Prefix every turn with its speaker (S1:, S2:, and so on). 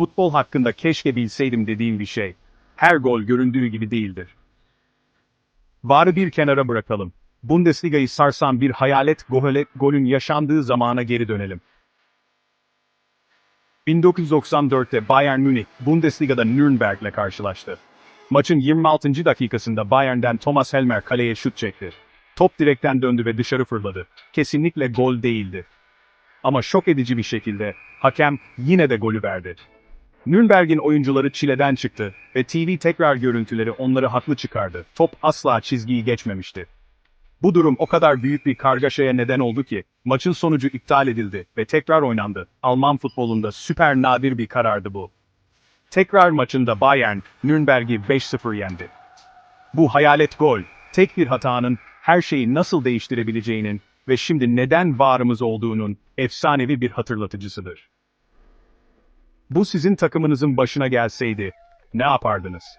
S1: Futbol hakkında keşke bilseydim dediğim bir şey. Her gol göründüğü gibi değildir. Bari bir kenara bırakalım. Bundesliga'yı sarsan bir hayalet golet golün yaşandığı zamana geri dönelim. 1994'te Bayern Münih, Bundesliga'da Nürnberg'le karşılaştı. Maçın 26. dakikasında Bayern'den Thomas Helmer kaleye şut çekti. Top direkten döndü ve dışarı fırladı. Kesinlikle gol değildi. Ama şok edici bir şekilde hakem yine de golü verdi. Nürnberg'in oyuncuları çileden çıktı ve TV tekrar görüntüleri onları haklı çıkardı. Top asla çizgiyi geçmemişti. Bu durum o kadar büyük bir kargaşaya neden oldu ki, maçın sonucu iptal edildi ve tekrar oynandı. Alman futbolunda süper nadir bir karardı bu. Tekrar maçında Bayern, Nürnberg'i 5-0 yendi. Bu hayalet gol, tek bir hatanın her şeyi nasıl değiştirebileceğinin ve şimdi neden varımız olduğunun efsanevi bir hatırlatıcısıdır. Bu sizin takımınızın başına gelseydi, ne yapardınız?